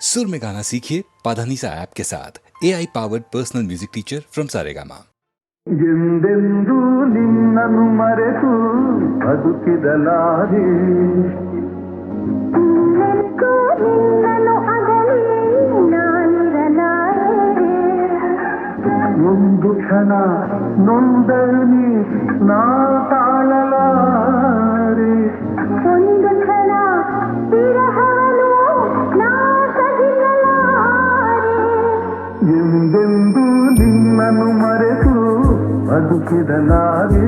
सुर में गाना सीखिए पाधानीसा ऐप के साथ A I powered personal music teacher from Saregama ಎಂದೆಂದೂ ನಿನ್ನನ್ನು ಮರೆತು ಬದುಕಿದಲಾರೆ ನಿನ್ನಕ್ಕೂ ನಿನ್ನನು ಅಗಲಿ ನಾನಿರಲಾರೆ ಒಂದು ಕ್ಷಣ ನೊಂದನಿ ಬದುಕಿದಲಾರೆ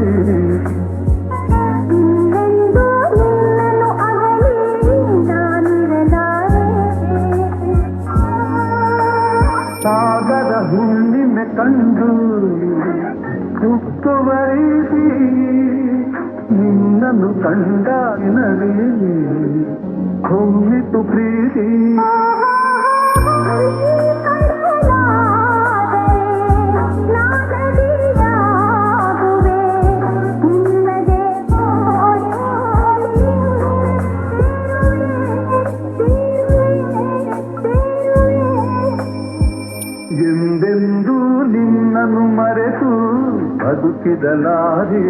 ಇನ್ನೆಂದೂ ನಿನ್ನನು ಅಗಲಿ ನಾನಿರಲಾರೆ ಸಾಗರ ಹುಣ್ಣಿಮೆ ಕಂಡು ಸುತ್ತುವರಿಸಿ ನಿನ್ನನ್ನು ಕಂಡ ನರೇನೆ ಹೊಮ್ಮಿತು ಪ್ರೀತಿ ಬದುಕಿದಲಾರೆ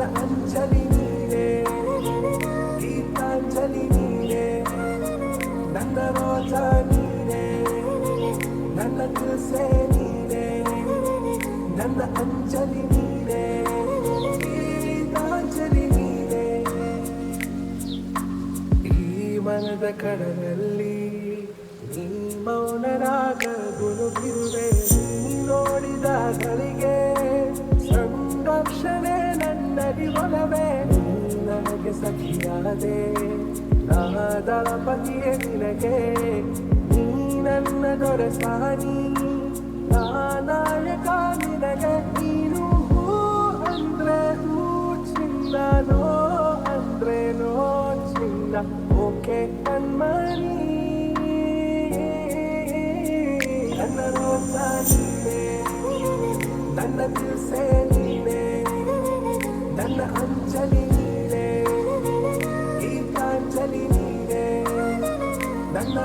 ನನ್ನ ಅಂಜಲಿ ನೀನೆ ಗೀತಾಂಜಲಿ ನೀನೆ ನನ್ನ ರೋಜ ನೀನೆ ನನ್ನ ದಿಲ್ಸೆ ನೀನೆ ನನ್ನ ಅಂಜಲಿ ನೀನೆ ಗೀತಾಂಜಲಿ ನೀನೆ ಈ ಮನದ ಕಡಲಲ್ಲಿ ನೀ ಮೌನರಾಗ ಗುನುಗಿರುವೆ ಸಖಿಯಾದೆ ನಾದಳಪತಿಯ ನಿನಗೆ. ನೀ ನನ್ನ ದೊರೆಸಾನಿ ನಾಯಕ ನಿನಗೆ. ನನ್ನ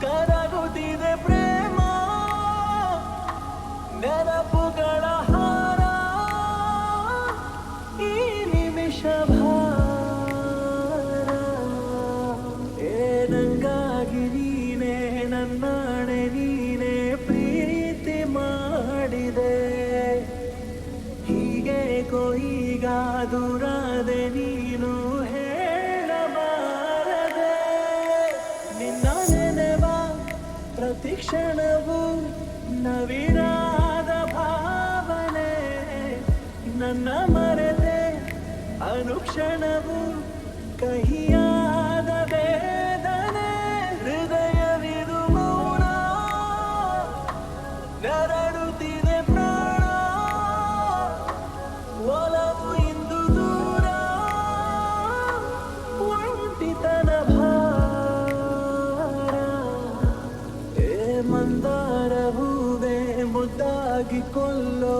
ಕರಗುತ್ತಿದೆ ಪ್ರೇಮ. ನೆನಪುಗಳ ಹಾರ. ಈ ನಿಮಿಷ ಭಾರ. ಏನಂಗಾಗಿ ನೀನೇ ನನ್ನಾಣೆ, ನೀನೇ ಪ್ರೀತಿ ಮಾಡಿದೆ. ಹೀಗೆ ಕೊಯ್ಗ ದೂರಾದೆ ನೀನು ಅನುಕ್ಷಣವು ಕಹಿಯಾದ ವೇದನೆ ಹೃದಯವಿದು ಮೌನ ನರಳುತ್ತಿದೆ ಪ್ರಾಣ ಒಲವು ಇಂದು ದೂರ ಒಂಟಿತನ ಭಾರ ಏ ಮಂದಾರ ಹೂವೆ ಮುದ್ದಾಗಿ ಕೊಲ್ಲೋ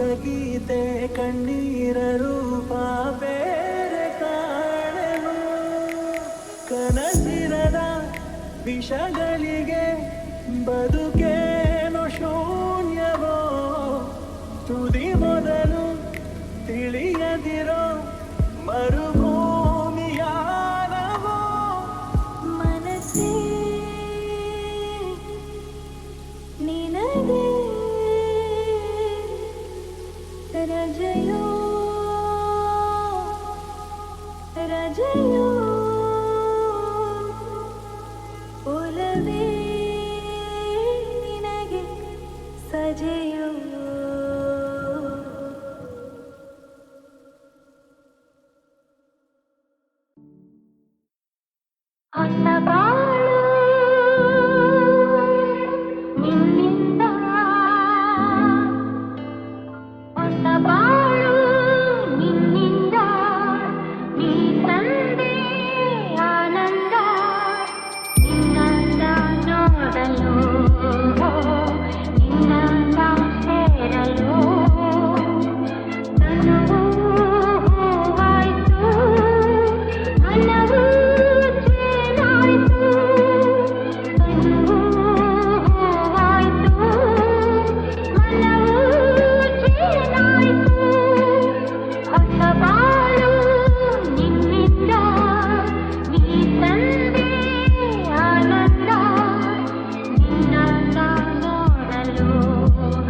ಗೀತೆ ಕಣ್ಣೀರ ರೂಪ ಬೇರೆ ಕಾಣು ಕನಸಿರದ ವಿಷಗಳಿಗೆ ಬದುಕೇನು ಶೂನ್ಯವೋ? ತುದಿ ಮೊದಲು ತಿಳಿಯದಿರೋ ಮರುಭೂಮಿಯಾನವೋ me. you.